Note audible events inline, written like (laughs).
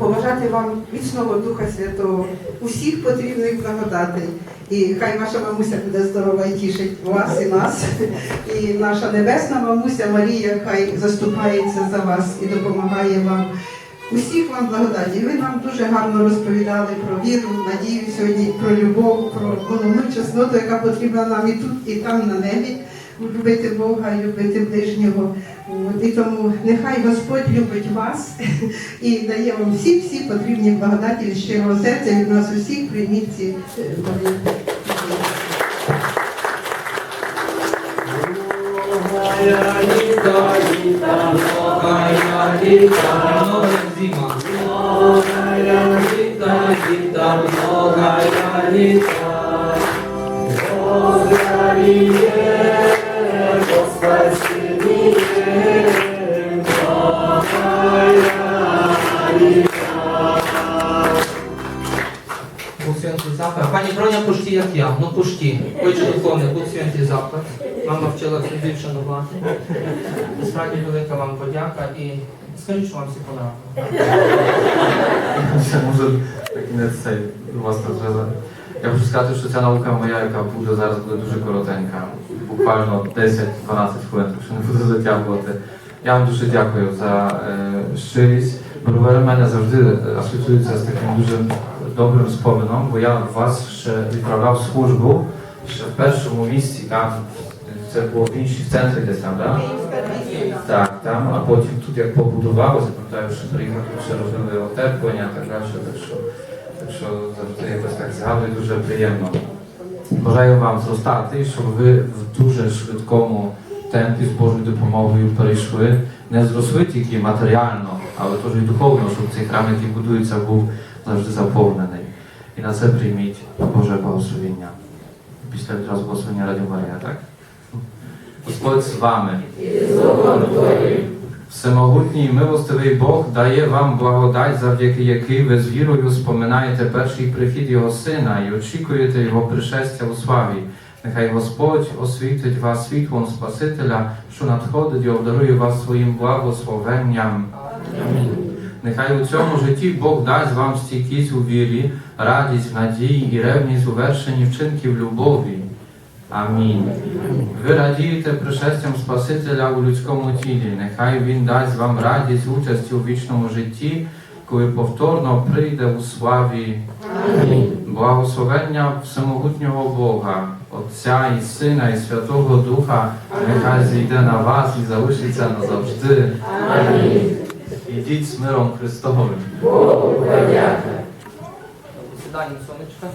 побажати вам міцного Духа Святого, усіх потрібних благодатей. І хай ваша мамуся буде здорова і тішить вас і нас. І наша небесна мамуся Марія хай заступається за вас і допомагає вам. Усіх вам благодаті. Ви нам дуже гарно розповідали про віру, надію сьогодні, про любов, про головну чесноту, яка потрібна нам і тут, і там на небі. Любити Бога, любити ближнього. І тому нехай Господь любить вас (laughs) і дає вам всі-всі потрібні благодаті від щирого серця від нас усіх. Прийміть ці е, святий заклад. Пані Броня пушті, як я. Ну пушті. Хоче духовний, Бог святий заклад. Мама вчила все більше шанувати. Насправді велика вам подяка і скажіть, що вам всі понравилось. Це може цей вас так. Я хочу сказати, що ця наука моя, яка буде зараз, буде дуже коротенька. Буквально 10-12 хвилин, якщо не буду затягувати. Я вам дуже дякую за е, щирість. Бровари мене завжди асоціюється з таким дуже добрим спомином, бо я вас ще відправляв службу ще в першому місці, там це було в інших центрах десь там, так? Так, там, а потім тут як побудувалося, пам'ятаю, що приїхав ще робили отеплення, так далі, так що, так що завжди якось так згадую, дуже приємно. Бажаю вам зростати, щоб ви в дуже швидкому темпі з Божою допомогою перейшли, не зросли тільки матеріально, але теж і духовно, щоб цей храм, який будується, був завжди заповнений. І на це прийміть Боже благословення. Після відразу благословення Радіо Марія, так? Господь з вами. Всемогутній і милостивий Бог дає вам благодать, завдяки якій ви з вірою споминаєте перший прихід Його Сина і очікуєте Його пришестя у славі. Нехай Господь освітить вас світлом Спасителя, що надходить і обдарує вас своїм благословенням. Нехай у цьому житті Бог дасть вам стійкість у вірі, радість, надії і ревність у вершенні вчинків любові. Амінь. Ви радієте пришестям Спасителя у людському тілі. Нехай Він дасть вам радість участі у вічному житті, коли повторно прийде у славі. Амінь. Благословення всемогутнього Бога, Отця і Сина, і Святого Духа, нехай зійде на вас і залишиться назавжди. Амінь. Ідіть з миром Христовим. Сідаємо сонечка.